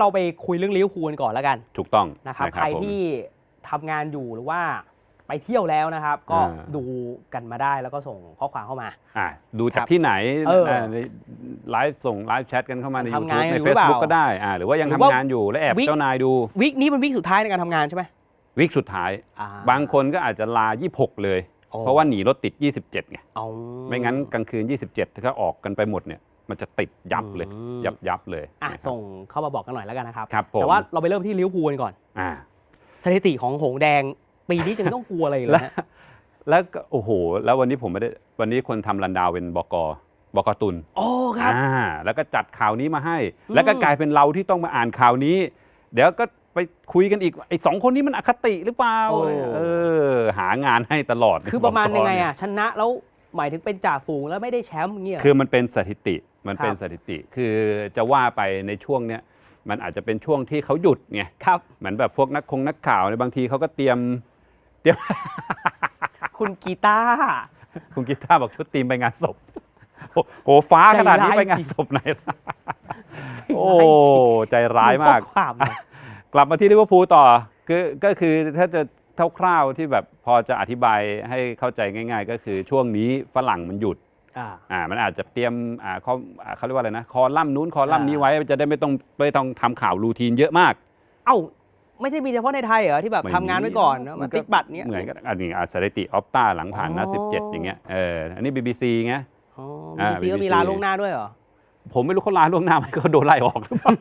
เราไปคุยเรื่องลิเวอร์พูลกันก่อนแล้วกันถูกต้องนะครับนะใครผมที่ทำงานอยู่หรือว่าไปเที่ยวแล้วนะครับ ก็อ่าดูกันมาได้แล้วก็ส่งข้อความเข้ามาอะดูจาครักบที่ไหนเออนะในไลฟ์ส่งไลฟ์แชทกันเข้ามาในทำงาน YouTube ในอยู่หรือเปล่า Facebook ก็ได้อ่าหรือว่ายังหรืทำอว่างานอยู่แล้วแอบวิเจ้านายดูวิกนี้เป็นวิกสุดท้ายในการทำงานใช่ไหมวิกสุดท้ายอ่บางคนก็อาจจะลา 26 เลยโอ้เพราะว่าหนีรถติด 27ไงเอาไม่งั้นกลางคืน 27 ถ้าออกกันไปหมดเนี่ย มันจะติดยับเลย อืม ยับยับเลยอะนะครับ ส่งเข้ามาบอกกันหน่อยแล้วกันนะครับ ครับผม แต่ว่าเราไปเริ่มที่ลิเวอร์พูลกันก่อน อ่า สถิติของหงส์แดง ปีนี้จึงต้องกลัวอะไรอีกเลยฮะแล้วก็โอ้โห แล้ววันนี้ผมไม่ได้ วันนี้คนทำรันดาวเป็นบกบกตุลโอ้ครับ อ่าแล้วก็จัดข่าวนี้มาให้แล้วก็กลายเป็นเราที่ต้องมาอ่านข่าวนี้ เดี๋ยวก็ไปคุยกันอีกไอ้สองคนนี้มันอคติหรือเปล่าโอ้ เออ หางานให้ตลอดคือประมาณบกยังไงเนี่อะ ชนะแล้วหมายถึงเป็นจ่าฝูงแล้วไม่ได้แชมป์เงี้ยคือมันเป็นสถิติ มันเป็นครับสถิติ คือจะว่าไปในช่วงเนี้ยมันอาจจะเป็นช่วงที่เขาหยุดไงครับเหมือนแบบพวกนักคงนักข่าวในยบางทีเขาก็เตรียมเตรียม คุณกีตาร์ คุณกีตาร์บอกชุดทีมไปงานศพโอ้โหฟ้าขนาดนี้ใจร้ายไปงานจริง ศพไหนล่ะโอ้ใจร้ายมากข้อความนะกลับมาที่ลิเวอร์พูลต่อคือก็คือถ้าจะคร่าวๆที่แบบพอจะอธิบายให้เข้าใจง่าย ๆ ก็คือช่วงนี้ฝรั่งมันหยุด อ่าอ่ามันอาจจะเตรียมอ่าเขาอ่าเขาเรียกว่าอะไรนะคอลัมน์นู้นคอลัมน์นี้อ่าไว้จะได้ไม่ต้องไม่ต้องทำข่าวรูทีนเยอะมาก เอ้า ไม่ใช่มีเฉพาะในไทยเหรอที่แบบไม่ทำงานไว้ก่อนนะมัมานก็ติ๊กบัตรเนี้ยเหมือนกันอันนี้อะสถิติออฟตาหลังผ่านนะอ๋อ17 อย่างเงี้ยเอออันนี้ BBC ไง อ๋ออ่าบีซีก็ BBC มีลาล่วงหน้าด้วยเหรอ ผมไม่รู้เขาลาล่วงหน้าไหมเขาโดนไล่ออกหรือเปล่า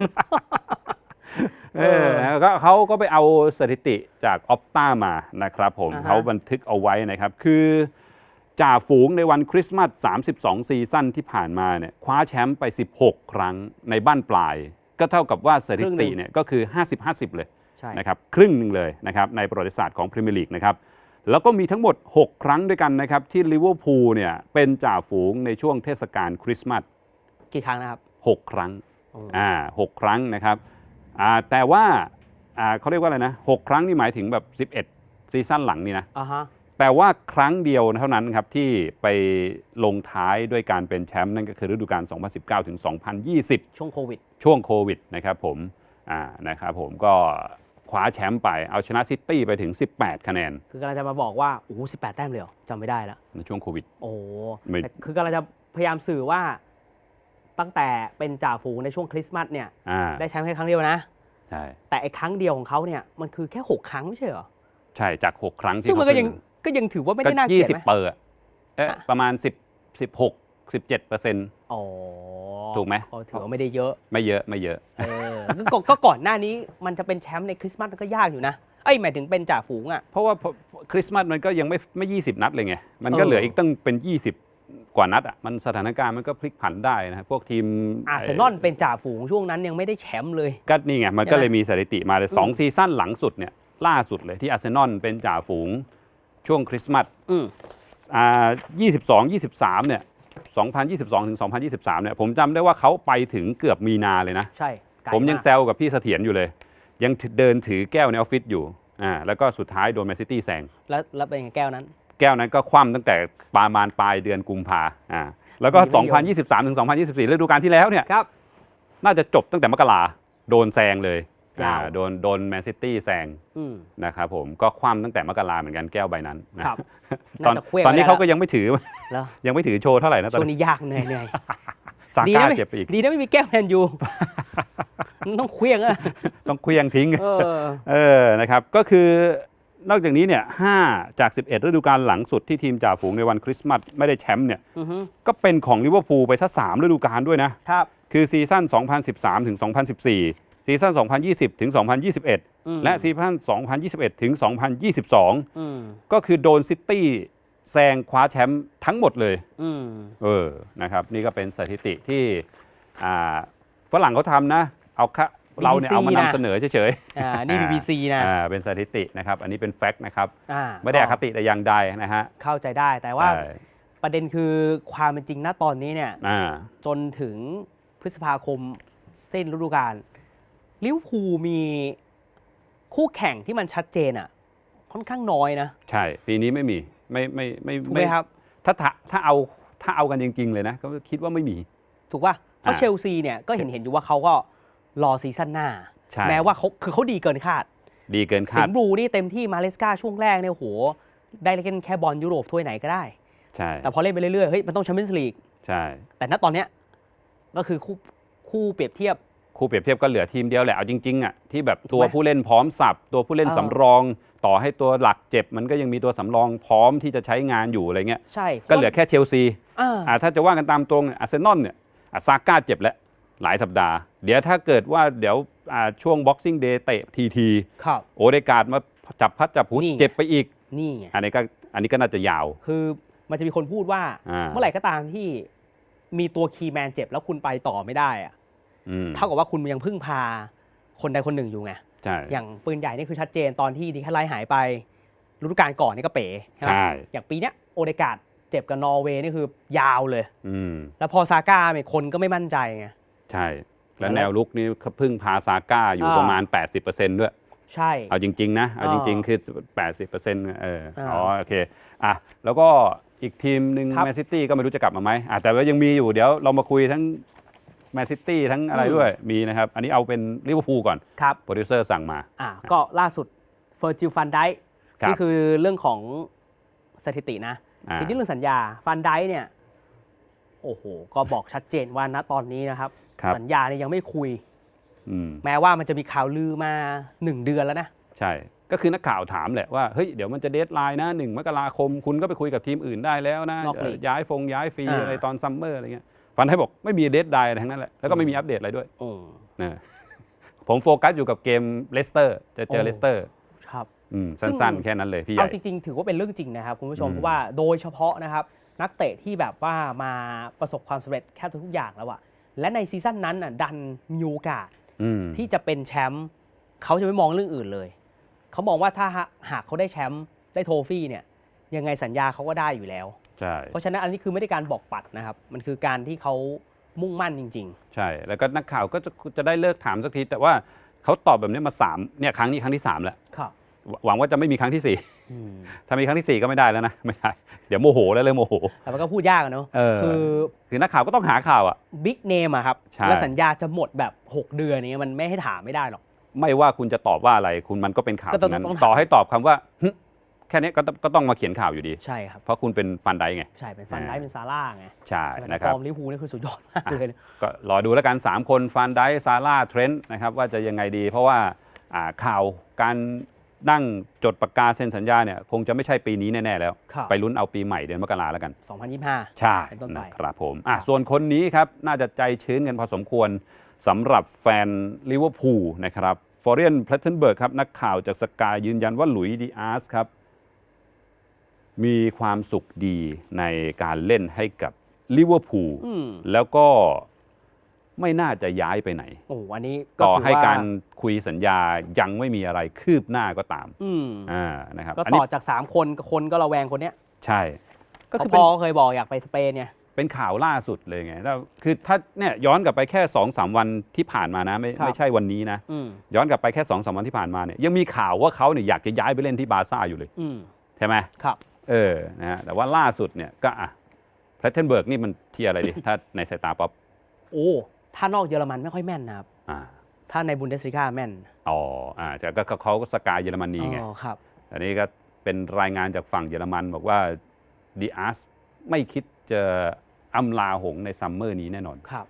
เออก็เขาก็ไปเอาสถิติจากออฟตามานะครับผมอ่าฮะ เขาบันทึกเอาไว้นะครับ คือ จ่าฝูงในวันคริสต์มาส 32 ซีซั่นที่ผ่านมาเนี่ยคว้าแชมป์ไป 16 ครั้งในบ้านปลาย ก็เท่ากับว่าสถิติเนี่ยก็คือ 50-50 เลยใช่นะครับครึ่งหนึ่งเลยนะครับในประวัติศาสตร์ของพรีเมียร์ลีกนะครับแล้วก็มีทั้งหมด 6 ครั้งด้วยกันนะครับที่ลิเวอร์พูลเนี่ยเป็นจ่าฝูงในช่วงเทศกาลคริสต์มาสกี่ครั้งนะครับ 6 ครั้งอ่าหกครั้งนะครับอ่าแต่ว่าอ่าเขาเรียกว่าอะไรนะหกครั้งนี่หมายถึงแบบ 11 ซีซั่นหลังนี่นะอ่าฮะ แต่ว่าครั้งเดียวเท่านั้นครับที่ไปลงท้ายด้วยการเป็นแชมป์นั่นก็คือฤดูกาล 2019 ถึง 2020 ช่วงโควิด ช่วงโควิดนะครับผมอ่านะครับผมก็คว้าแชมป์ไปเอาชนะซิตี้ไปถึง 18 คะแนน คือกำลังจะมาบอกว่าโอ้โหสิบแปดแต้มเลยเหรอจำไม่ได้แล้วในช่วงโควิด โอ้โหไม่แต่คือกำลังจะพยายามสื่อว่าตั้งแต่เป็นจ่าฝูงในช่วงคริสต์มาสเนี่ยอ่าได้แชมป์แค่ครั้งเดียวนะ ใช่แต่ไอ้ครั้งเดียวของเขาเนี่ยมันคือแค่ 6 ครั้งไม่ใช่เหรอ ใช่จาก 6 ครั้งที่ซึ่งมันก็เขายังขึ้ ก็ยังถือว่าไม่ก็ได้น่าเกลียดไหม 20เปอร์อะเอ๊ะอะ ประมาณ 10 16 17เปอร์เซ็นต์ อ๋อถูกไหม ก็ถือว่าไม่ได้เยอะไม่เยอะไม่เยอะ เออก็ก็ก็ก่อนหน้านี้มันจะเป็นแชมป์ในคริสต์มาสมันก็ยากอยู่นะเอ้ยหมายถึงเป็นจ่าฝูงอะ เพราะว่าพอคริสต์มาสมันก็ยังไม่ไม่ 20 นัดเลยไง มันก็เออ เหลืออีกตั้งเป็น 20 กว่านัดอะมันสถานการณ์มันก็พลิกผันได้นะพวกทีมอาร์เซนอลเป็นจ่าฝูงช่วงนั้นยังไม่ได้แชมป์เลย ก็นี่ไง มันก็ใช่ไหมเลยมีสถิติมาเลยสองซีซั่นหลังสุดเนี่ยล่าสุดเลยที่อาร์เซนอลเป็นจ่าฝูง ช่วงคริสต์มาสอืมอ่า22 23 เนี่ย 2022 ถึง 2023 เนี่ย ผมจำได้ว่าเขาไปถึงเกือบมีนาเลยนะ ใช่ไกลผมยังากแซวกับพี่เสถียรอยู่เลย ยังเดินถือแก้วในออฟฟิศอยู่อ่าแล้วก็สุดท้ายโดนแมนซิตี้แซงแล้วแล้วเป็นไงแก้วนั้น แก้วนั้นก็คว่ำตั้งแต่ประมาณปลายเดือนกุมภาอ่าแล้วก็ดีไม่ยอม2023 ถึง 2024ฤดูกาลที่แล้วเนี่ยครับน่าจะจบตั้งแต่มกราโดนแซงเลย ยาวอ่าโดนโดนแมนซิตี้แซงอืม นะครับผมก็คว่ำตั้งแต่มกราเหมือนกันแก้วใบนั้นนะครับ ตอนน่าจะเคว้งตอนนี้ไว้เขาแล้วก็ยังไม่ถือ แล้ว ยังไม่ถือโชว์เท่าไหร่นะตอนช่วงนี้นี้ยากเหนื่อยเหนื่อยซาดีก้านะไม่เจ็บไปอีก ดีนะไม่มีแก้วแมนยูมันต้องเคลี้ยงอะต้องเคลียงทิ้ง เออ เออ นะครับ ก็คือนอกจากนี้เนี่ย5จาก 11 ฤดูกาลหลังสุดที่ทีมจ่าฝูงในวันคริสต์มาสไม่ได้แชมป์เนี่ย อือฮึ ก็เป็นของลิเวอร์พูลไปทั้ง3ฤดูกาลด้วยนะ ครับ คือซีซั่น 2013 ถึง 2014 ซีซั่น2020 ถึง 2021 และซีซั่น2021 ถึง 2022อืมก็คือโดนซิตี้แซงคว้าแชมป์ทั้งหมดเลยอืมเออนะครับ นี่ก็เป็นสถิติที่อ่าฝรั่งเขาทำนะ เอาค่ะเราเนี่ยเอามานำเสนอเฉยๆอ่านี่ BBC นะอ่าเป็นสถิตินะครับ อันนี้เป็นแฟกต์นะครับอ่าไม่ได้อคติแต่อย่างใดนะฮะ เข้าใจได้แต่ว่าใช่ประเด็นคือความเป็นจริงณตอนนี้เนี่ยอ่าจนถึงพฤษภาคมสิ้นฤดูกาล ลิเวอร์พูลมีคู่แข่งที่มันชัดเจนอะ ค่อนข้างน้อยนะ ใช่ ปีนี้ไม่มีไม่ไม่ไม่ถูกไหมครับ ถ้าถ้าถ้าเอาถ้าเอากันจริง ๆ เลยนะ ก็คิดว่าไม่มี ถูกป่ะเพราะอ่าเชลซีเนี่ยก็เห็นเห็นอยู่ว่าเขาก็รอซีซั่นหน้า ใช่ แม้ว่าเขาคือเขาดีเกินคาดดีเกินสิคาด งห์บลูนี่เต็มที่มาเลสกาช่วงแรกเนี่ยโอ้โหได้เล่นแค่บอลยุโรปถ้วยไหนก็ได้ ใช่แต่พอเล่นไปเรื่อยๆเฮ้ยมันต้องแชมเปี้ยนส์ลีก ใช่ แต่ณตอนเนี้ยก็คือคู่คู่เปรียบเทียบ คู่เปรียบเทียบก็เหลือทีมเดียวแหละ เอาจริงๆอะที่แบบถูกไหมตัวผู้เล่นพร้อมสับ ตัวผู้เล่นเออ สำรอง ต่อให้ตัวหลักเจ็บ มันก็ยังมีตัวสำรองพร้อมที่จะใช้งานอยู่อะไรเงี้ย ใช่ก็เหลือแค่เชลซีอ่าอ่าถ้าจะว่ากันตามตรงอาร์เซนอลเนี่ยอะซาก้าเจ็บแล้วหลายสัปดาห์ เดี๋ยวถ้าเกิดว่าเดี๋ยวอ่าช่วง Boxing Day เตะทีทีครับ โอเดการ์ดมาจับพัดจับผูดนี่ไงเจ็บไปอีก นี่ไง อันนี้ก็อันนี้ก็น่าจะยาว คือมันจะมีคนพูดว่า อ่า เมื่อไหร่ก็ตามที่มีตัวคีย์แมนเจ็บแล้วคุณไปต่อไม่ได้อะอืม เท่ากับว่าคุณยังพึ่งพาคนใดคนหนึ่งอยู่ไงใช่อย่างปืนใหญ่นี่คือชัดเจนตอนที่ดีแคไลหายไปฤดูกาลก่อนนี่ก็เป๋ใช่ไหมใช่อย่างปีเนี้ยโอเดการ์ดเจ็บกับนอร์เวย์นี่คือยาวเลย อืมแล้วพอซาก้าเนี่ยคนก็ไม่มั่นใจไงใช่ แล้วแล้วแนวลุกนี่พึ่งพาซาก้าอยู่อ่าประมาณ 80%ด้วย ใช่ เอาจริง ๆ นะ เอาจริงอ่าๆคือ 80%เอออ่าอ๋อโอเคอะแล้วก็อีกทีมหนึ่งครับแมนซิตี้ก็ไม่รู้จะกลับมาไหมอะแต่ว่ายังมีอยู่เดี๋ยวเรามาคุยทั้ง แมนซิตี้ทั้งอะไรอืมด้วยมีนะครับ อันนี้เอาเป็นลิเวอร์พูลก่อนครับโปรดิวเซอร์สั่งมาอ่าก็ล่าสุดเฟอร์จิลฟันไดครับนี่คือเรื่องของสถิตินะอ่าทีนี้เรื่องสัญญาฟันไดเนี่ยโอ้โหก็บอกชัดเจนว่าณตอนนี้นะครับครับสัญญาเนี่ยยังไม่คุยอืมแม้ว่ามันจะมีข่าวลือมา1เดือนแล้วนะ ใช่ ก็คือนักข่าวถามแหละว่าเฮ้ยเดี๋ยวมันจะเดทไลน์นะหนึ่งมกราคม คุณก็ไปคุยกับทีมอื่นได้แล้วนะนอกลีกเอ่อย้ายฟงย้ายฟรีอ่าอะไรตอนซัมเมอร์อะไรเงี้ย ฟันให้บอกไม่มีเดทไลน์อะไรทั้งนั้นแหละแล้วก็ไม่มีอัปเดตอะไรด้วยอืมนะผมโฟกัสอยู่กับเกมเลสเตอร์จะเจอโอ้เลสเตอร์ครับอืมซึ่งสั้นๆ แค่นั้นเลยพี่ใหเอาญ่จริงๆ ถือว่าเป็นเรื่องจริงนะครับคุณผู้ชมอืมเพราะว่าโดยเฉพาะนะครับ นักเตะที่แบบว่ามาประสบความสำเร็จแค่ทุกอย่างแล้วอะและในซีซั่นนั้นน่ะดันมีโอกาสอืมที่จะเป็นแชมป์เขาจะไม่มองเรื่องอื่นเลย เขามองว่าถ้าหาหากเขาได้แชมป์ได้โทฟี่เนี่ยยังไงสัญญาเขาก็ได้อยู่แล้ว ใช่เพราะฉะนั้นอันนี้คือไม่ได้การบอกปัดนะครับ มันคือการที่เขามุ่งมั่นจริง ใช่ แล้วก็นักข่าวก็จะจะได้เลิกถามสักที แต่ว่าเขาตอบแบบนี้มาสามเนี่ยครั้งนี้ครั้งที่สามแล้ว ๆ ครับ หวหวังว่าจะไม่มีครั้งที่สี่ถ้ามีครั้งที่สี่ก็ไม่ได้แล้วนะ ไม่ได้ เดี๋ยวโมโหแล้วเริ่มโมโห แต่มันก็พูดยากอะเนาะเออ คือคือนักข่าวก็ต้องหาข่าวอะ บิ๊กเนมอะครับ ใช่ แล้วสัญญาจะหมดแบบ 6 เดือนนี้มันไม่ให้ถามไม่ได้หรอก ไม่ว่าคุณจะตอบว่าอะไร คุณมันก็เป็นข่าวก็ต้องนั้น ต้องถาม ต่อให้ตอบคำว่าหึ แค่นี้ก็ต้องก็ต้องมาเขียนข่าวอยู่ดี ใช่ครับ เพราะคุณเป็นฟันไดไง ใช่เป็นฟันอ่าได้เป็นซาร่าไงใช่ใช่ไหมนะคฟรับ อร์มลิเวอร์พูลนี่คือสุดยอดมากเลยนะก็รอดูแล้วกัน 3 คนฟันไดซาร่าเทรนต์นะครับว่าจะยังไงดี เพราะว่าอ่าข่าวการนั่งจดปากกาเซ็นสัญญาเนี่ยคงจะไม่ใช่ปีนี้แน่ ๆ แล้ว ครับ ไปลุ้นเอาปีใหม่เดือนมกราแล้วกัน 2025 ใช่เป็นต้นไป นะครับผมอะครับส่วนคนนี้ครับ น่าจะใจชื้นกันพอสมควรสำหรับแฟนลิเวอร์พูลนะครับฟอร์เรียนแพลตเทนเบิร์กครับ นักข่าวจากสกายยืนยันว่าหลุยส์ดีอาร์สครับ มีความสุขดีในการเล่นให้กับลิเวอร์พูลอืม แล้วก็ไม่น่าจะย้ายไปไหน โอ้อันนี้ก็ต่อถือให้ว่าการคุยสัญญายังไม่มีอะไรคืบหน้าก็ตามอืมอ่านะครับก็อันต่นี้อจาก 3 คนคนก็ระแวงคนเนี้ยใช่ ก็เพคือราะเป็พ่นอก็เคยบอกอยากไปสเปนเนี่ย เป็นข่าวล่าสุดเลยไงแล้วคือถ้าเนี่ยย้อนกลับไปแค่2อสวันที่ผ่านมานะไม่ครับ ไม่ใช่วันนี้นะ อืมย้อนกลับไปแค่2อสวันที่ผ่านมาเนี่ยยังมีข่าวว่าเขาเนี่ยอยากจะย้ายไปเล่นที่บาร์ซ่าอยู่เลย อืมใช่ไหม ครับ เออนะฮะแต่ว่าล่าสุดเนี่ยก็อะแพลตเทนเบิร์กนี่มันเทียร์อะไรดีถ้าในสายตาป๊อปโอ้ ถ้านอกเยอรมันไม่ค่อยแม่นนะครับ อ่าถ้าในบุนเดสลิก้าแม่น อ๋ออ่าแต่ก็ก็เขาก็สกายเยอรมนีไง อ๋อครับ อันนี้ก็เป็นรายงานจากฝั่งเยอรมันบอกว่าดีอาร์สไม่คิดจะอำลาหงส์ในซัมเมอร์นี้แน่นอน ครับ